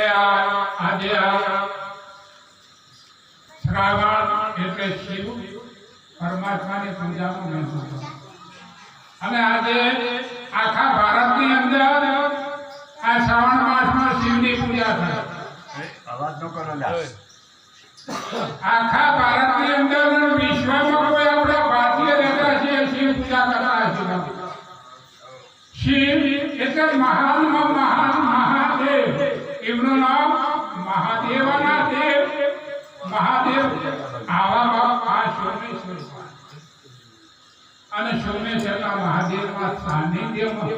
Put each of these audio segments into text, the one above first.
એટલે આ આજે આ શ્રાવણ એટલે શિવ પરમાત્માની પૂજાનો મહિનો અને આજે આખા ભારતની અંદર આ શ્રાવણ માસમાં શિવની પૂજા થાય. અવાજ નો કરો આખા ભારતની અંદર વિશ્વમાં કોઈ આપણા ભારતીય નેતા છે શિવ પૂજા કરતા હશે શિવ એટલે મહાનમાં મહાન મહાદેવ. એમનું નામ મહાદેવના દેવ. મહાદેવ આવા આ સોમેશ્વર અને સોમેશ્વરના મહાદેવના સાનિધ્યમાં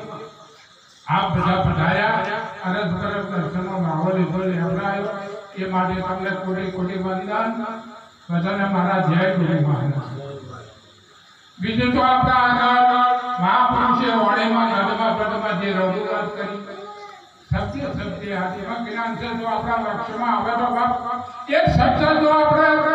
આપ બધા પધાર્યા. અરજ કરત દર્શનનો માહોલ લીધો લેવડાયો એ માટે તમને કોટી કોટી વંદન. બધાને મારા જય ગુરુ મહારાજ. બીજું તો આપણા આગળ સત્ય આદિમાં જ્ઞાન છે જો આપણા લક્ષ્યમાં આવે તો બાપ. એ સત્ય જો આપણે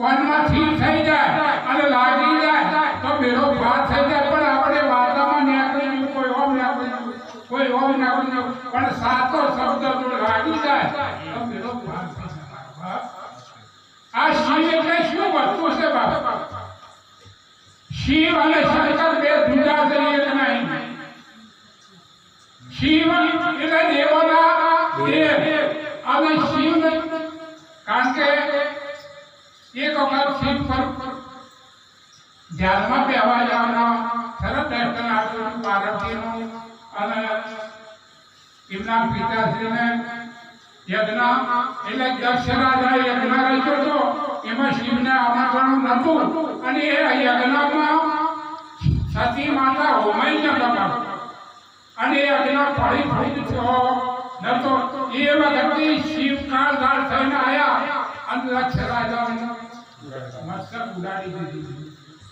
કોણમાંથી થઈ જાય અને લાગી જાય તો બેરો ભાત થઈ જાય. પણ આપણે વાર્તામાં નીકળી કોઈ ઓમ નીકળી કોઈ ઓમ નીકળી પણ સાતો શબ્દ જો લાગી જાય તો બેરો ભાત આ શિવ એટલે શું વસ્તુ છે બાપ? શિવ અને શંકર બે જુદા છે, એક નહીં. શિવ એટલે દેવોના દેવ અને શિવ કારણ કે એક વખત શિવ પર ધ્યાનમાં બેહવા જવાનો સરસ દર્શન આપ્યું પાર્વતીનું અને એમના પિતાશ્રીને યજ્ઞ એટલે દક્ષ રાજા યજ્ઞ રચ્યો હતો એમાં શિવને આમંત્રણ નહોતું અને એ યજ્ઞમાં સતી માતા હોમાઈ ન કરવા અને એ યજ્ઞ ફળી ફળી થયો નતો એ વખતે શિવ કાળધાર થઈને આયા અને દક્ષ રાજાને મસ્તક ઉડાડી દીધી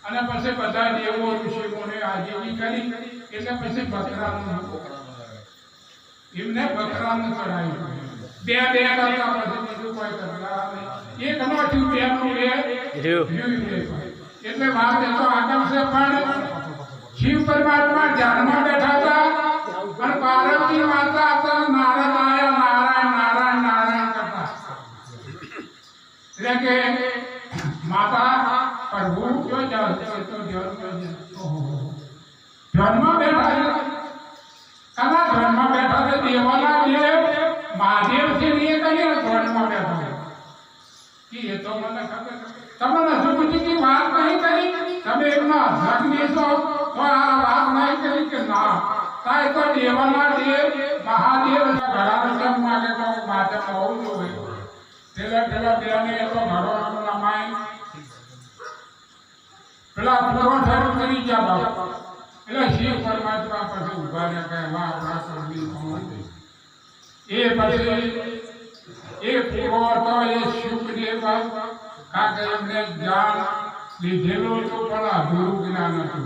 અને પછી બધા દેવો ઋષિઓને આજીવી કરી એટલે પછી બકરાનું એમને બકરાનું ચડાવ્યું બે બે કરતા પછી બીજું કોઈ કરતા નહીં એક નો થયું બે નું બે રહ્યું. રહ્યું બે. એટલે વાત એ તો આગળ છે પણ શિવ પરમાત્મા ધ્યાનમાં બેઠા હતા અને પાર્વતી માતા હતા નારાયણ આયા નારાયણ નારાયણ નારાયણ કરતા એટલે કે માતા પ્રભુ જો જાણ તો ધ્યાનમાં ધ્યાનમાં બેઠા છે કના ધ્યાનમાં બેઠા છે દેવાના દેવ મહાદેવ છે ને એ કઈ ધ્યાનમાં બેઠા છે કે એ તો મને ખબર તમને હજુ બીજી વાત નહીં કરી તમે એમના ધર્મી છો તો આ વાત નહીં કરી કે ના કાંઈ તો દેવાના દેવ મહાદેવ ઘણા રસમ માગે તો માથે હોવું જોઈએ પેલા પેલા બેને એ તો ઘડો નમાય પેલા પૂરો શરૂ કરી જા બાપ એટલે શિવ પરમાત્મા પછી ઉભા રહ્યા કે વાહ આપણા કરવી કોણ છે? એ પછી એ પૂરો હતો એ શુકદેવ કારણ કે એમને જ્ઞાન લીધેલું હતું પણ અધૂરું જ્ઞાન હતું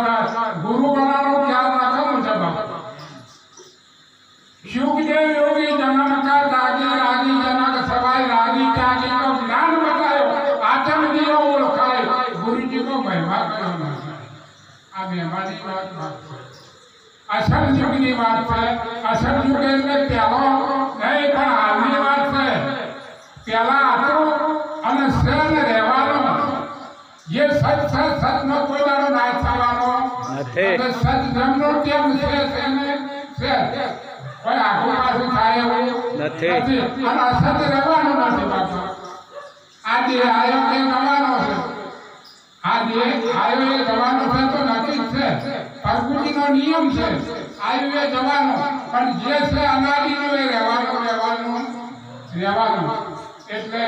વાત છે યુગ એટલે પહેલો નહીં પણ હાલની વાત છે. પહેલા હતો અને સન રહેવાનો. જે સત સત સતનો કોઈ દાડો નાશ થવાનો. અને સત ધર્મનો કેમ છે તેને છે. કોઈ આખું પાછું થાય એવું નથી. અને અસત રહેવાનો નથી બાપા આજે આયો એ નવાનો છે. આજે આયો એ નવાનો છે તો નક્કી છે. પ્રકૃતિનો નિયમ છે. આયુ જવાનું. પણ જે છે અનાદિનો એ રહેવાનું રહેવાનું રહેવાનું. એટલે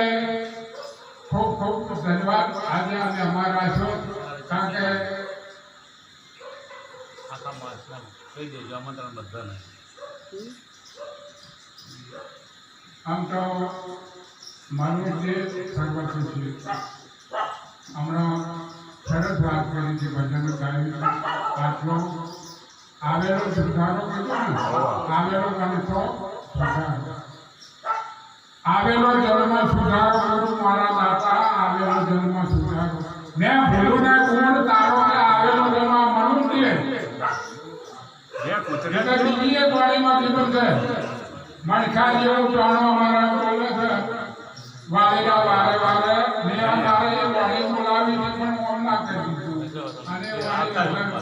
ખૂબ ખૂબ ધન્યવાદ આજે અમે અમારા છો. કારણ કે આખા માસના કહી દેજો આમંત્રણ બધાને. આમ તો મારું જે સર્વસ્વ છે. હમણાં સરસ વાત કરી છે ભજન ગાયું આટલો આવેલો સુધારો કીધો ને આવેલો ગણતો સુધારો આવેલો જન્મ સુધારો કરું મારા દાતા આવેલો જન્મ સુધારો મેં ભૂલું ને ગુણ તારો કે આવેલો જન્મ મનું દે જે કૂતરી એટલે બીજી એક વાણીમાં કીધું છે મણખા જેવું જાણો અમારા બોલે છે વાલીડા વારે વારે મેં આ તારે એ વાણી બોલાવી છે પણ હું ના કરી દીધું અને વાણી બોલાવી છે.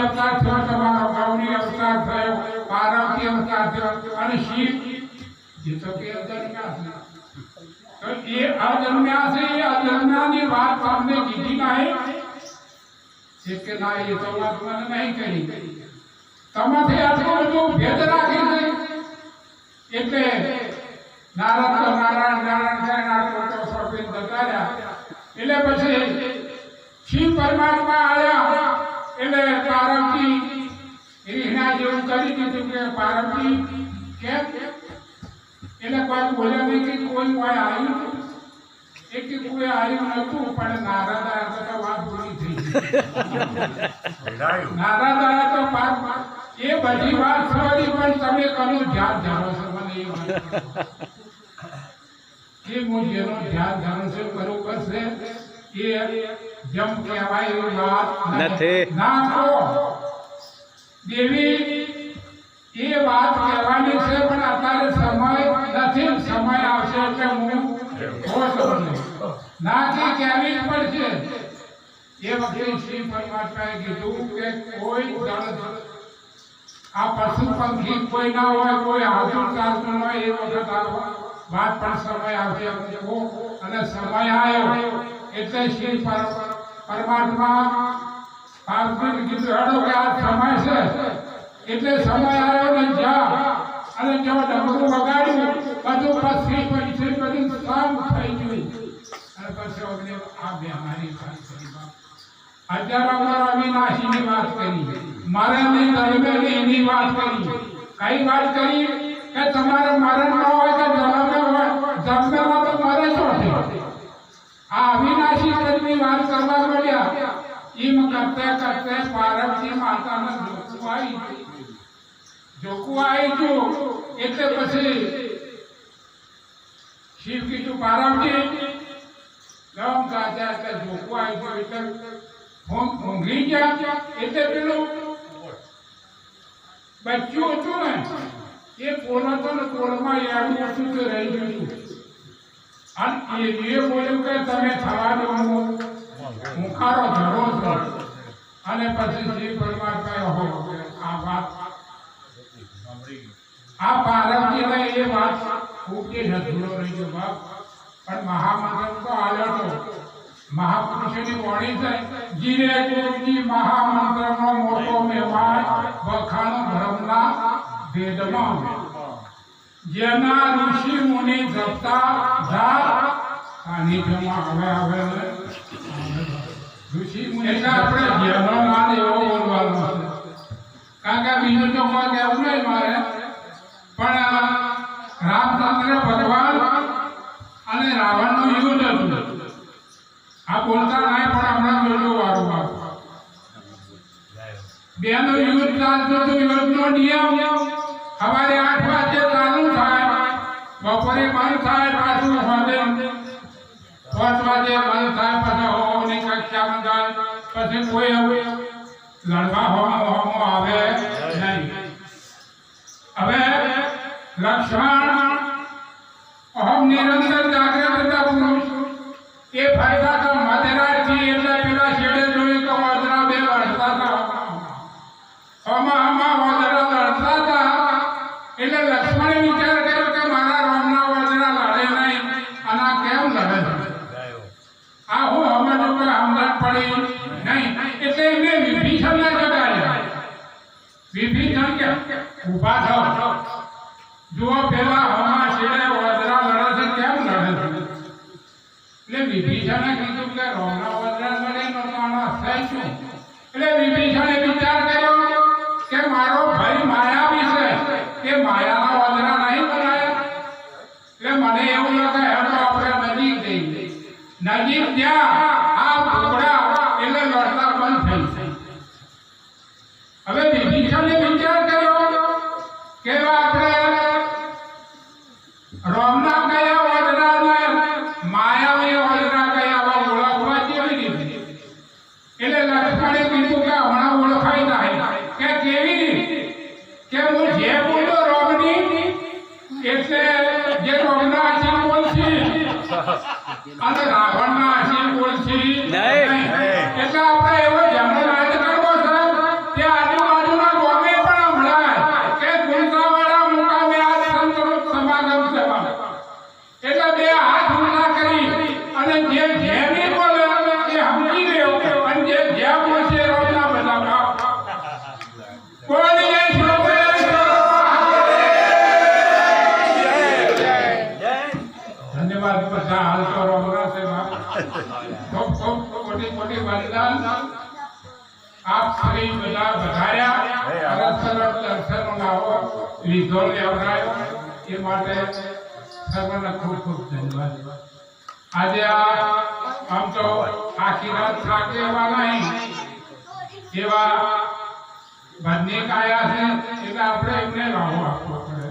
અવતાર થયો તમારો ગૌરી અવતાર થયો પાર્વતી અવતાર થયો અને શિવ એ તો કે અજન્મ્યા છે તો એ અજન્મ્યા છે એ અજન્મ્યાની વાત તમને કીધી નહીં છે કે ના એ તો વાત મને નહીં કરી તમાથી આટલું બધું ભેદ રાખી છે એટલે નારાયણ તો નારાયણ નારાયણ થાય નારાયણ તો સ્વપ્ન જતા રહ્યા એટલે પછી શિવ પરમાત્મા આવ્યા કે પાર્વતી કેમ એટલે કોઈ બોલ્યા નહીં કે કોઈ કોઈ આવ્યું. એક કે કોઈ આવ્યું નતું પણ નારદ આવ્યા તો વાત પૂરી થઈ નારાજ આવ્યા તો પાર. એ બધી વાત થવાની પણ તમે કનું ધ્યાન જાણો છો મને એ વાત કે હું જેનો ધ્યાન ધરું છું બરોબર છે એ જેમ કહેવાય એવી વાત નથી. ના તો દેવી એ વાત કહેવાની છે, પણ અત્યારે સમય નથી સમય આવશે એટલે હું હોશ બને. પડશે એ વખતે શ્રી પરમાત્માએ કીધું કે કોઈ આ પશુ પંખી કોઈ ના હોય, કોઈ હાજર ચાલતું હોય એ વખત વાત પણ સમય આવશે. અને સમય આવ્યો એટલે શ્રી પર- પરમાત્મા પાર્થિવ કીધું હેડો કે આ સમય છે એટલે સમય આવ્યો ને જ્યાં અને જ્યાં ડમરું વગાડ્યું બધું પછી પછી બધું શાંત થઈ ગયું. અને પછી અમને આ બેમારી. હજારો વાર અવિનાશીની વાત કરી. મારે અમે દરમિયાન એની વાત કરી. કઈ વાત કરી? કે તમારે મરણ ન હોય કે જન્મે હોય. જન્મેમાં તો મરે છો આ અવિનાશી પદની વાત કરવા મળ્યા એમ કરતે કરતે પાર્વતી માતાને જોકું આવી ગયું. જોકું આવી ગયું એટલે પછી શિવ કીધું પાર્વતી ગમ ગાજા એટલે જોકું આવી ગયું એટલે ઊંઘ ઊંઘી ગયા એટલે પેલું બચ્ચું હતું ને એ કોલ હતો ને કોલમાં યાદ હતું તે રહી ગયું હતું. અને એ એ બોલ્યું કે તમે થવા દો હું મુખારો ધરો છો અને પછી શ્રી પરમાત્મા હો આ વાત આ પાર્વતીને એ વાત ઉપદેશ અધૂરો રહી ગયો બાપ. પણ મહામંત્ર તો આલટો. મહાપુરુષોની વાણી છે. જીરે ગુરુજી મહામંત્રનો મોટો મહેમાન વખાણ બ્રહ્મના વેદમાં જેના ઋષિ મુનિ જપતા જાત સાનિધ્યમાં હવે હવે એટલે આપણે માન એવો કારણ કે બીજું તો કોઈ કહેવું નહીં મારે. પણ રામચંદ્ર ભગવાન અને રાવણનું યુદ્ધ હતું. આ બોલતા પણ હમણાં જોજો વારો વાર બેનો યુદ્ધ ચાલતું હતું યુદ્ધનો નિયમ. સવારે આઠ વાગે ચાલુ થાય. બપોરે બંધ થાય, પાછું સાંજે પાંચ વાગે બંધ થાય कसे मोए हुए लड़का हो हम आवे नहीं। अबे लक्ष्मण हम निरंतर 他在哪我 એ માટે સર્વને ખૂબ ખૂબ ધન્યવાદ. આજે આ આમ તો આખી રાત થાકે એવા નહીં એવા બંને કાયા છે, એટલે આપણે એમને લાવો આપવો પડે.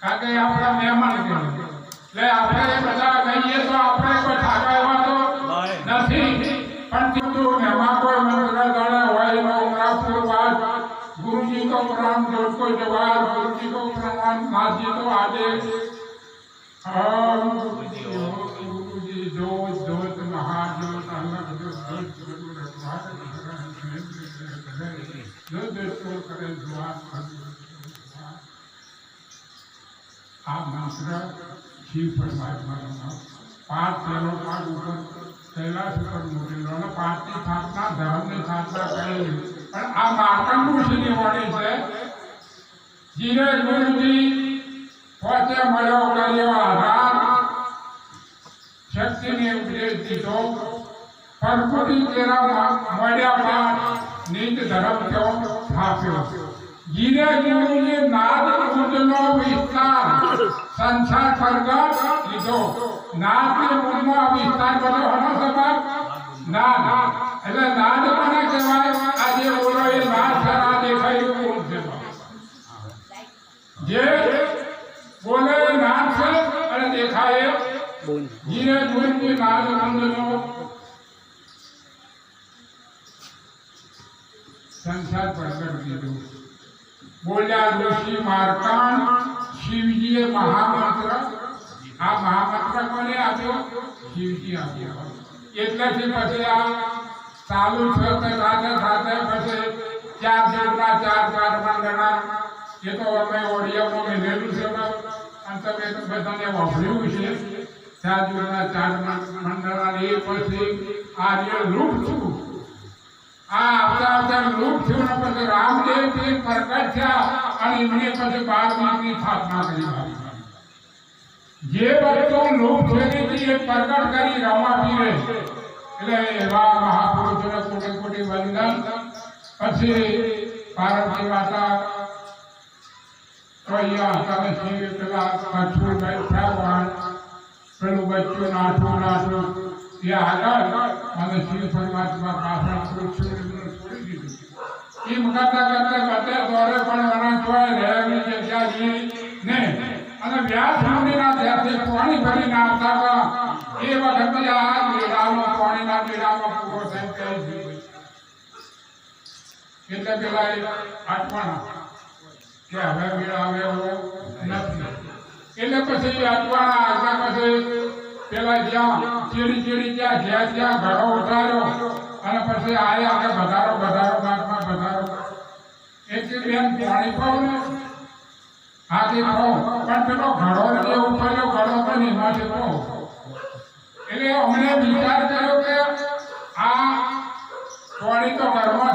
કારણ કે આપણા મહેમાન કે એટલે આપણે બધા ગઈએ તો આપણે કોઈ થાકા એવા તો આજે ઓમ ગુરુજી જોત જોત મહાજોત અલગ જોત જોત ગુરુ રઘુનાથ જો દેશો કરે જવાબ આ મંત્ર શિવ પરમાત્માનો નામ પાંચ પહેલો પાઠ ઉપર કૈલાસ ઉપર મૂકેલો અને પાંચની સ્થાપના ધર્મની સ્થાપના કરેલી પણ આ માર્કંડ ઋષિની વાણી છે જીને ગુરુજી પોતે મળ્યો કર્યો આધાર શક્તિને ઉપદેશ દીધો પરકુટી તેરા મળ્યા બાદ નીત ધર્મ તેઓ સ્થાપ્યો જીને ગુરુજી નાદ ઉદનો વિસ્તાર સંસાર પ્રગટ લીધો નાદ કે મૂળમાં વિસ્તાર બધો હનો સબબ નાદ એટલે નાદ કોને કહેવાય આજે બોલો એ નાદ સરા દેખાયું કોણ છે જે બોલે એ નાદ છે અને દેખાય એ બોલ જીને ગુરુજી નાદ નંદનો સંસાર પ્રગટ લીધો બોલ્યા ઋષિ માર્કણ શિવજીએ મહામંત્ર આ મહામંત્ર કોને આપ્યો શિવજી આપ્યો એટલેથી પછી આ ચાલુ થયો કે સાથે સાથે પછી ચાર જોડના ચાર ચાર મંડળના એ તો અમે ઓડિયામાં મેળવેલું છે અને તમે તો બધાને વાપર્યું છે ચાર જોડના ચાર મંડળના એ પછી આ જે રૂપ છું આ આવતા આવતા રૂપ થયું ને પછી રામદેવ તે પ્રગટ થયા અને એમને પછી બાર માસની સ્થાપના કરી જે વસ્તુ લોક થયેલી હતી એ પ્રગટ કરી રમાપીરે એટલે એવા મહાપુરુષોને કોટી કોટી વંદન પછી પાર્વતી માતા અહીંયા તમે શિવ પેલા કચ્છું બેઠા વાણ પેલું બચ્ચું નાઠું નાઠું એ આગળ અને શિવ પરમાત્મા પાછળ દીધું. એમ કરતા કરતા કરતા દોરે પણ વણા જોય રહેલી જગ્યા જોઈ ને અને વ્યાસ મુનિના ત્યાંથી પાણી ભરીને આવતા હતા. એ વખતે આ મેળામાં પાણીના મેળામાં પૂરો થઈ ગયો એટલે પેલા એ અટવાણા કે હવે મેળાવે એવો નથી. એટલે પછી અજવાળા આજના પછી પેલા જ્યાં ચીડી ચીડી ત્યાં જ્યાં જ્યાં ઘડો ઉતાર્યો અને પછી આયા કે વધારો વધારો માર્ગમાં વધારો એટલે બેન પાણી પાવ ને, હાથી પાવ. પણ પેલો ઘડો જે ઉપાડ્યો ઘડો પણ એમાંથી પાવ એટલે અમને વિચાર કર્યો કે આ પાણી તો ઘરમાં